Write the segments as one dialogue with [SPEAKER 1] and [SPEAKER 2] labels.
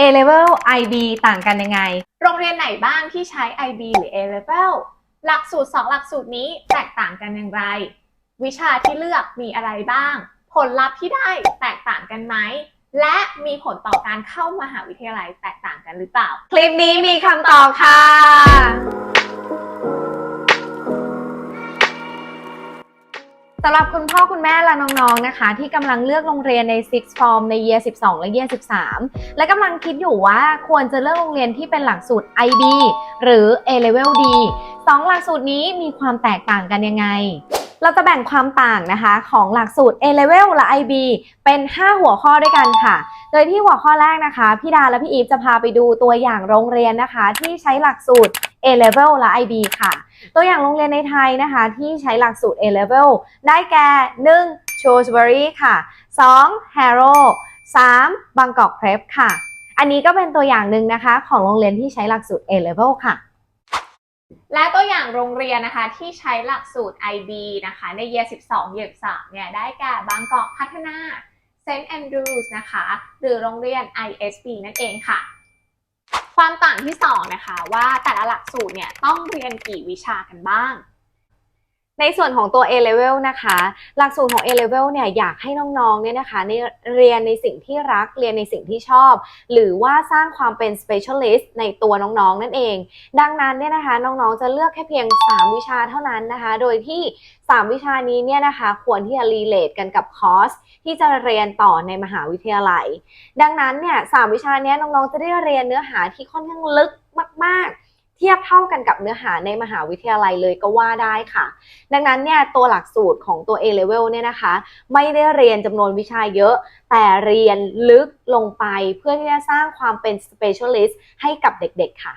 [SPEAKER 1] A level IB ต่างกันยังไง
[SPEAKER 2] โรงเรียนไหนบ้างที่ใช้ IB หรือ A level หลักสูตร 2 หลักสูตรนี้แตกต่างกันอย่างไร วิชาที่เลือกมีอะไรบ้าง ผลลัพธ์ที่ได้แตกต่างกันไหม และมีผลต่อการเข้ามหาวิทยาลัยแตกต่างกันหรือเปล่า
[SPEAKER 1] คลิปนี้มีคำตอบค่ะ สำหรับคุณพ่อคุณแม่และน้องๆนะคะ ที่กำลังเลือกโรงเรียนใน Six Form ใน Year 12 และ Year 13 และกำลังคิดอยู่ว่าควรจะเลือกโรงเรียนที่เป็นหลักสูตร IB หรือ A Level D สองหลักสูตรนี้มีความแตกต่างกันยังไง เราจะแบ่งความต่างนะคะ ของหลักสูตร A Level และ IB เป็น 5 หัวข้อด้วยกันค่ะ โดยที่หัวข้อแรกนะคะพี่ดาและพี่อีฟจะพาไปดูตัวอย่างโรงเรียนนะคะ ที่ใช้หลักสูตร A Level และ IB ค่ะ ตัวอย่างโรงเรียนในไทยนะคะ ที่ใช้หลักสูตร A Level ได้แก่ 1. Shrewsbury ค่ะ 2. Harrow 3. Bangkok Prep ค่ะ อันนี้ก็เป็นตัวอย่างหนึ่งนะคะ ของโรงเรียนที่ใช้หลักสูตร A Level ค่ะ
[SPEAKER 2] และตัวอย่างโรงเรียนนะคะที่ใช้หลักสูตร IB นะคะใน Year 12 Year 3เนี่ยได้แก่บางกอกพัฒนา St. Andrews นะคะ หรือโรงเรียน ISB นั่นเองค่ะ ความต่างที่สองนะคะว่าแต่ละหลักสูตรเนี่ยต้องเรียนกี่วิชากันบ้าง
[SPEAKER 1] ในส่วนของตัว A level นะคะ หลักสูตรของ A level เนี่ยอยากให้น้องๆ เนี่ยนะคะในเรียนในสิ่งที่รัก เรียนในสิ่งที่ชอบ หรือว่าสร้างความเป็น specialist ในตัวน้องๆ นั่นเอง ดังนั้นเนี่ยนะคะน้องๆ จะเลือกแค่เพียง 3 วิชาเท่านั้นนะคะ โดยที่ 3 วิชานี้เนี่ยนะคะควรที่จะ relate กันกับคอร์สที่จะเรียนต่อในมหาวิทยาลัย ดังนั้นเนี่ยสามวิชานี้น้องๆ จะได้เรียนเนื้อหาที่ค่อนข้างลึกมากๆ เทียบเท่ากันกับเนื้อหาในมหาวิทยาลัยเลยก็ว่าได้ค่ะ ดังนั้นเนี่ยตัวหลักสูตรของตัว A level เนี่ยนะคะ ไม่ได้เรียนจำนวนวิชาเยอะ แต่เรียนลึกลงไปเพื่อที่จะสร้างความเป็น specialist ให้กับเด็กๆค่ะ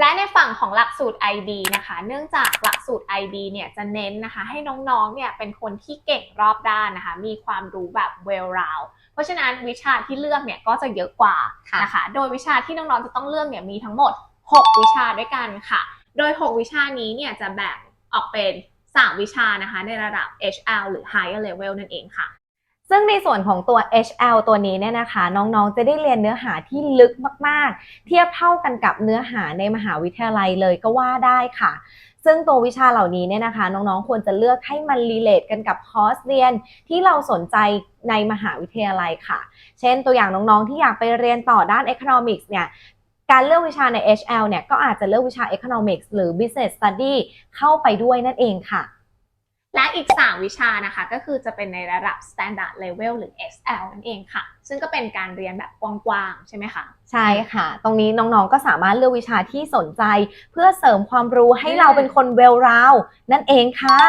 [SPEAKER 2] และในฝั่งของหลักสูตร IB นะคะ เนื่องจากหลักสูตร IB เนี่ยจะเน้นนะคะ ให้น้องๆ เนี่ยเป็นคนที่เก่งรอบด้านนะคะ มีความรู้แบบ well round เพราะฉะนั้นวิชาที่เลือกเนี่ยก็จะเยอะกว่านะคะ โดยวิชาที่น้องๆ จะต้องเลือกเนี่ยมีทั้งหมด 6 วิชาด้วยกันค่ะ โดย 6 วิชานี้เนี่ยจะแบ่งออกเป็น 3 วิชานะคะ ในระดับ HL หรือ higher level นั่นเองค่ะ
[SPEAKER 1] ซึ่งในส่วนของตัว HL ตัวนี้เนี่ยนะคะ น้องๆ จะได้เรียนเนื้อหาที่ลึกมากๆ เทียบเท่ากันกับเนื้อหาในมหาวิทยาลัยเลยก็ว่าได้ค่ะซึ่งตัววิชาเหล่านี้เนี่ยนะคะน้องๆ ควรจะเลือกให้มันรีเลทกันกับคอร์สเรียนที่เราสนใจในมหาวิทยาลัยค่ะ เช่นตัวอย่างน้องๆ ที่อยากไปเรียนต่อด้าน Economics เนี่ย การเลือกวิชาใน HL เนี่ยก็อาจจะเลือกวิชา Economics หรือ Business Study เข้าไปด้วยนั่นเองค่ะ
[SPEAKER 2] และอีก 3 วิชานะคะ ก็คือจะเป็นในระดับ standard level หรือ SL นั่นเองค่ะ ซึ่งก็เป็นการเรียนแบบกว้างๆ ใช่ไหมคะ
[SPEAKER 1] ใช่ค่ะ ตรงนี้น้องๆ ก็สามารถเลือกวิชาที่สนใจ เพื่อเสริมความรู้ให้เราเป็นคนเวลราวนั่นเองค่ะ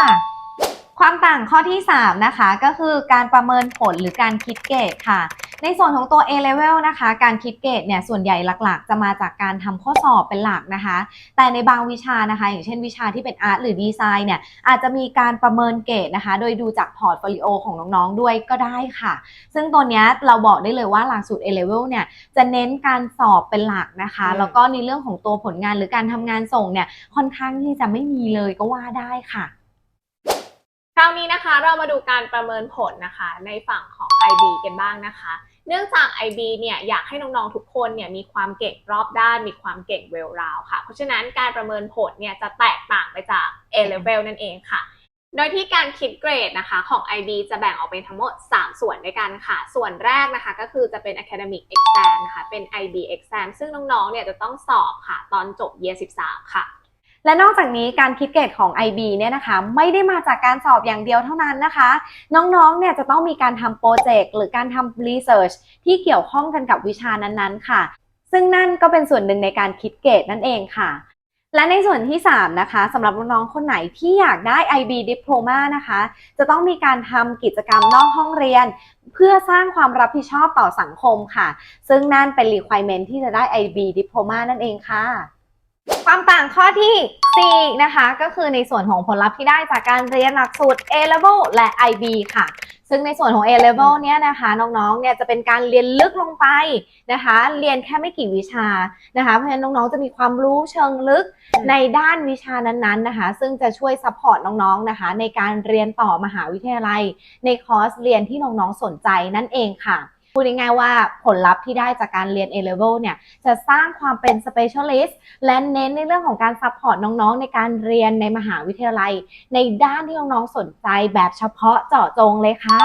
[SPEAKER 1] ความต่างข้อที่ 3 นะคะ ก็คือการประเมินผลหรือการคิดเกรดค่ะ ในส่วนของตัว A level นะคะ การคิดเกรดเนี่ยส่วนใหญ่หลักๆ จะมาจากการทำข้อสอบเป็นหลักนะคะ แต่ในบางวิชานะคะ อย่างเช่นวิชาที่เป็นอาร์ตหรือดีไซน์เนี่ยอาจจะมีการประเมินเกรดนะคะ โดยดูจากพอร์ตโฟลิโอของน้องๆด้วยก็ได้ค่ะ ซึ่งตัวเนี้ยเราบอกได้เลยว่าหลักสูตร A level เนี่ยจะเน้นการสอบเป็นหลักนะคะ
[SPEAKER 2] อืม
[SPEAKER 1] แล้วก็ในเรื่องของตัวผลงานหรือการทำงานส่งเนี่ยค่อนข้างที่จะไม่มีเลยก็ว่าได้ค่ะ
[SPEAKER 2] คราวนี้นะคะเรามาดูการประเมินผลนะคะในฝั่งของ IB กันบ้างนะคะ เนื่องจาก IB เนี่ยอยากให้น้องๆทุกคนเนี่ยมีความเก่งรอบด้าน มีความเก่งเวลราวค่ะ เพราะฉะนั้นการประเมินผลเนี่ยจะแตกต่างไปจาก A level นั่นเองค่ะ โดยที่การคิดเกรดนะคะของ IB จะแบ่งออกเป็นทั้งหมด 3 ส่วนด้วยกันค่ะ ส่วนแรกนะคะก็คือจะเป็น academic exam นะคะ เป็น IB exam ซึ่งน้องๆเนี่ยจะต้องสอบค่ะ ตอนจบ year 13 ค่ะ
[SPEAKER 1] และนอกจากนี้การคิดเกรดของ IB เนี่ยนะคะ ไม่ได้มาจากการสอบอย่างเดียวเท่านั้นนะคะ น้องๆ เนี่ยจะต้องมีการทำโปรเจกต์หรือการทำรีเสิร์ชที่เกี่ยวข้องกันกับวิชานั้นๆ ค่ะ ซึ่งนั่นก็เป็นส่วนหนึ่งในการคิดเกรดนั่นเองค่ะ และในส่วนที่ 3 นะคะสำหรับน้องๆคนไหนที่อยากได้ IB Diploma นะคะ จะต้องมีการทำกิจกรรมนอกห้องเรียน เพื่อสร้างความรับผิดชอบต่อสังคมค่ะ ซึ่งนั่นเป็น requirement ที่จะได้ IB Diploma นั่นเองค่ะ ความต่างข้อที่ 4 นะคะ ก็คือในส่วนของผลลัพธ์ที่ได้จากการเรียนหลักสูตร A level และ IB ค่ะ ซึ่งในส่วนของ A level เนี่ยนะคะ น้องๆ เนี่ยจะเป็นการเรียนลึกลงไปนะคะ เรียนแค่ไม่กี่วิชานะคะ เพราะฉะนั้นน้องๆ จะมีความรู้เชิงลึก
[SPEAKER 2] อืม
[SPEAKER 1] ในด้านวิชานั้นๆ นะคะ ซึ่งจะช่วยซัพพอร์ตน้องๆ นะคะ ในการเรียนต่อมหาวิทยาลัย ในคอร์สเรียนที่น้องๆ สนใจนั่นเองค่ะ พูดง่ายๆว่าผลลัพธ์ที่ได้จากการเรียน A-level เนี่ยจะสร้างความเป็น specialist และเน้นในเรื่องของการซัพพอร์ตน้องๆ ในการเรียนในมหาวิทยาลัย ในด้านที่น้องๆ สนใจแบบเฉพาะเจาะจงเลยค่ะ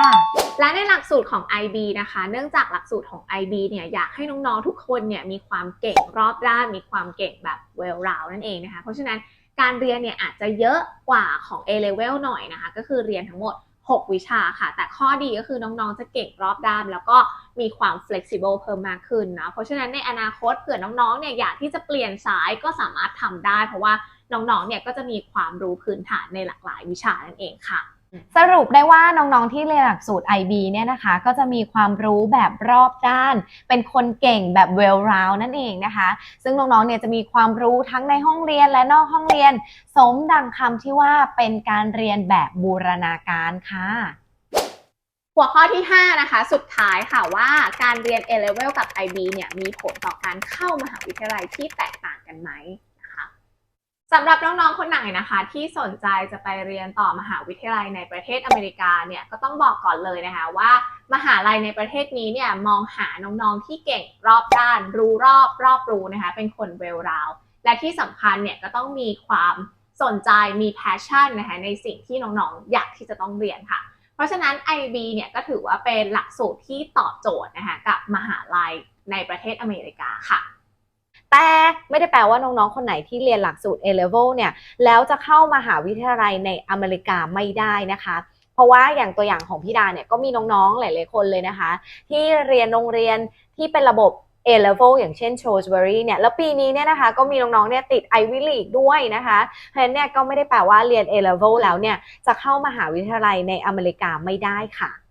[SPEAKER 2] และในหลักสูตรของ IB นะคะ เนื่องจากหลักสูตรของ IB เนี่ยอยากให้น้องๆ ทุกคนเนี่ยมีความเก่งรอบด้าน มีความเก่งแบบ well round นั่นเองนะคะ เพราะฉะนั้นการเรียนเนี่ยอาจจะเยอะกว่าของ A level หน่อยนะคะ ก็คือเรียนทั้งหมด 6 วิชาค่ะ แต่ข้อดีก็คือน้องๆ จะเก่งรอบด้าน แล้วก็มีความ flexible เพิ่มมากขึ้นนะ เพราะฉะนั้นในอนาคตเผื่อน้องๆ เนี่ยอยากที่จะเปลี่ยนสายก็สามารถทำได้ เพราะว่าน้องๆ เนี่ยก็จะมีความรู้พื้นฐานในหลากหลายวิชานั่นเองค่ะ
[SPEAKER 1] สรุปได้ว่าน้องๆที่เรียนหลักสูตร IB เนี่ยนะคะ ก็จะมีความรู้แบบรอบด้าน เป็นคนเก่งแบบ well round นั่นเองนะคะ ซึ่งน้องๆเนี่ยจะมีความรู้ทั้งในห้องเรียนและนอกห้องเรียน สมดังคำที่ว่าเป็นการเรียนแบบบูรณาการค่ะ
[SPEAKER 2] หัวข้อที่ 5 นะคะ สุดท้ายค่ะว่าการเรียน A level กับ IB เนี่ยมีผลต่อการเข้ามหาวิทยาลัยที่แตกต่างกันไหม สำหรับน้องๆ คนไหนนะคะ ที่สนใจจะไปเรียนต่อมหาวิทยาลัยในประเทศอเมริกาเนี่ยก็ต้องบอกก่อนเลยนะคะว่า มหาลัยในประเทศนี้เนี่ยมองหาน้องๆ ที่เก่งรอบด้าน รู้รอบรอบรู้นะคะ เป็นคนเวลราว และที่สำคัญเนี่ยก็ต้องมีความสนใจมี passion นะคะในสิ่งที่น้องๆ อยากที่จะต้องเรียนค่ะ เพราะฉะนั้น IB เนี่ยก็ถือว่าเป็นหลักสูตรที่ตอบโจทย์นะคะกับมหาลัยในประเทศอเมริกาค่ะ
[SPEAKER 1] แต่ไม่ได้แปลว่าน้องๆ คนไหนที่เรียนหลักสูตร A-level เนี่ยแล้วจะเข้ามหาวิทยาลัยในอเมริกาไม่ได้นะคะเพราะว่าอย่างตัวอย่างของพี่ดาเนี่ยก็มีน้องๆ หลายๆ คนเลยนะคะ ที่เรียนโรงเรียนที่เป็นระบบ A-level อย่างเช่น Shrewsbury เนี่ยแล้วปีนี้เนี่ยนะคะก็มีน้องๆ เนี่ยติด Ivy League ด้วยนะคะเพราะฉะนั้นเนี่ยก็ไม่ได้แปลว่าเรียน A-level แล้วเนี่ยจะเข้ามหาวิทยาลัยในอเมริกาไม่ได้ค่ะ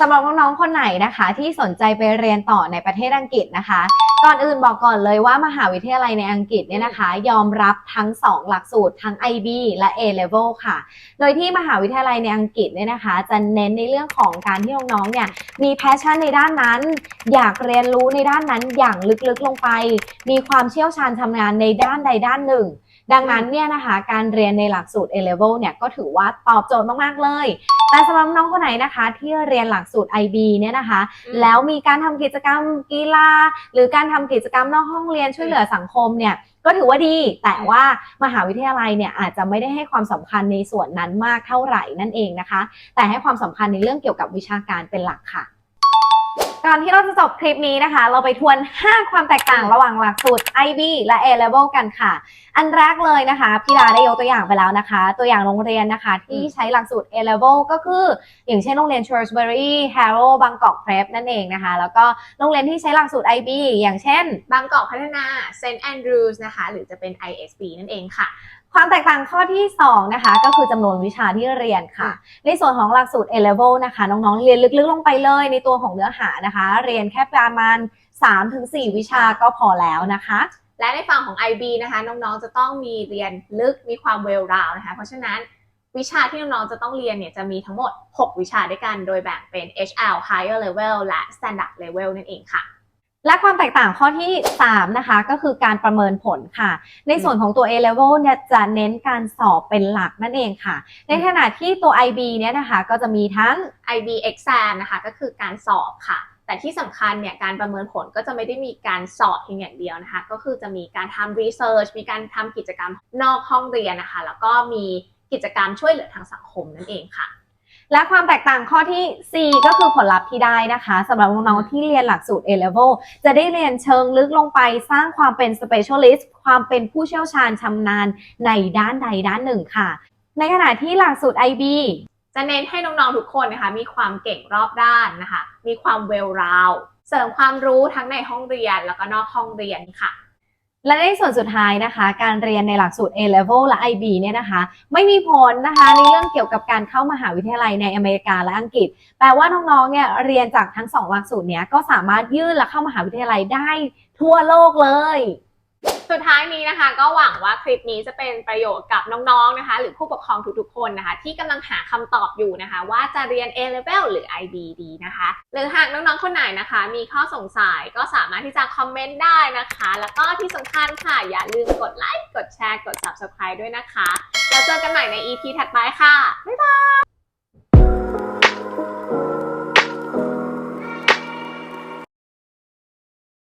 [SPEAKER 1] สำหรับน้องๆ คนไหนนะคะ ที่สนใจไปเรียนต่อในประเทศอังกฤษนะคะ ก่อนอื่นบอกก่อนเลยว่ามหาวิทยาลัยในอังกฤษเนี่ยนะคะ ยอมรับทั้ง 2 หลักสูตรทั้ง IB และ A level ค่ะ โดยที่มหาวิทยาลัยในอังกฤษเนี่ยนะคะ จะเน้นในเรื่องของการที่น้องๆเนี่ยมีแพชชั่นในด้านนั้น อยากเรียนรู้ในด้านนั้นอย่างลึกๆลงไป มีความเชี่ยวชาญชำนาญในด้านใดด้านหนึ่ง ดังนั้นเนี่ยนะคะการเรียนในหลักสูตร A level เนี่ยก็ถือว่าตอบโจทย์มากๆเลย แต่สำหรับน้องคนไหนนะคะ ที่เรียนหลักสูตร IB เนี่ยนะคะ
[SPEAKER 2] อืม
[SPEAKER 1] แล้วมีการทำกิจกรรมกีฬา หรือการทำกิจกรรมนอกห้องเรียนช่วยเหลือสังคมเนี่ยก็ถือว่าดีแต่ว่ามหาวิทยาลัยเนี่ยอาจจะไม่ได้ให้ความสำคัญในส่วนนั้นมากเท่าไหร่นั่นเองนะคะ แต่ให้ความสำคัญในเรื่องเกี่ยวกับวิชาการเป็นหลักค่ะ ก่อนที่เราจะจบคลิปนี้นะคะ เราไปทวน 5 ความแตกต่างระหว่างหลักสูตร IB และ A level กันค่ะ อันแรกเลยนะคะพี่ดาได้ยกตัวอย่างไปแล้วนะคะ ตัวอย่างโรงเรียนนะคะ ที่ใช้หลักสูตร A level ก็คือ อย่างเช่นโรงเรียน Shrewsbury Harrow Bangkok Prep นั่นเองนะคะ แล้วก็โรงเรียนที่ใช้หลักสูตร IB อย่างเช่น
[SPEAKER 2] บางกอกพัฒนา St. Andrews นะคะ หรือจะเป็น ISB นั่นเองค่ะ
[SPEAKER 1] ความแตกต่างข้อที่ 2 นะคะ ก็คือจำนวนวิชาที่เรียนค่ะ ในส่วนของหลักสูตร A level นะคะ น้องๆ เรียนลึกๆ ลงไปเลยในตัวของเนื้อหานะคะ เรียนแค่ประมาณ 3-4 วิชาก็พอแล้วนะคะ
[SPEAKER 2] และในฝั่งของ IB นะคะน้องๆ จะต้องมีเรียนลึกมีความเวลราวนะคะ เพราะฉะนั้นวิชาที่น้องๆ จะต้องเรียนเนี่ยจะมีทั้งหมด 6 วิชาด้วยกัน โดยแบ่งเป็น HL Higher Level และ Standard Level นั่นเองค่ะ
[SPEAKER 1] และความแตกต่างข้อที่ 3 นะคะ ก็คือการประเมินผลค่ะ ในส่วนของตัว A level เนี่ยจะเน้นการสอบเป็นหลักนั่นเองค่ะ ในขณะที่ตัว IB เนี่ยนะคะก็จะมีทั้ง
[SPEAKER 2] IB exam นะคะก็คือการสอบค่ะ แต่ที่สำคัญเนี่ยการประเมินผลก็จะไม่ได้มีการสอบเพียงอย่างเดียวนะคะ ก็คือจะมีการทำ research มีการทำกิจกรรมนอกห้องเรียนนะคะ แล้วก็มีกิจกรรมช่วยเหลือทางสังคมนั่นเองค่ะ
[SPEAKER 1] และความแตกต่างข้อที่ 4 ก็คือผลลัพธ์ที่ได้นะคะสำหรับน้องๆที่เรียนหลักสูตร A level จะได้เรียนเชิงลึกลงไปสร้างความเป็น specialist ความเป็นผู้เชี่ยวชาญชำนาญในด้านใดด้านหนึ่งค่ะ ในขณะที่หลักสูตร IB
[SPEAKER 2] จะเน้นให้น้องๆทุกคนนะคะมีความเก่งรอบด้านนะคะ มีความเวลราวเสริมความรู้ทั้งในห้องเรียนแล้วก็นอกห้องเรียนค่ะ
[SPEAKER 1] และในส่วนสุดท้ายนะคะ การเรียนในหลักสูตร A level และ IB เนี่ยนะคะ ไม่มีผลนะคะในเรื่องเกี่ยวกับการเข้ามหาวิทยาลัยในอเมริกาและอังกฤษ แปลว่าน้องๆ เนี่ยเรียนจากทั้งสองหลักสูตรเนี้ยก็สามารถยื่นและเข้ามหาวิทยาลัยได้ทั่วโลกเลย
[SPEAKER 2] สุดท้ายนี้นะคะก็หวังว่าคลิปนี้จะเป็นประโยชน์กับน้องๆนะคะ หรือผู้ปกครองทุกๆคนนะคะ ที่กำลังหาคำตอบอยู่นะคะ ว่าจะเรียน A level หรือ IB ดีนะคะ หรือหากน้องๆคนไหนนะคะ มีข้อสงสัยก็สามารถที่จะคอมเมนต์ได้นะคะ แล้วก็ที่สำคัญค่ะอย่าลืมกดไลค์กดแชร์กด subscribe ด้วยนะคะแล้วเจอกันใหม่ใน EP ถัดไปค่ะบ๊ายบาย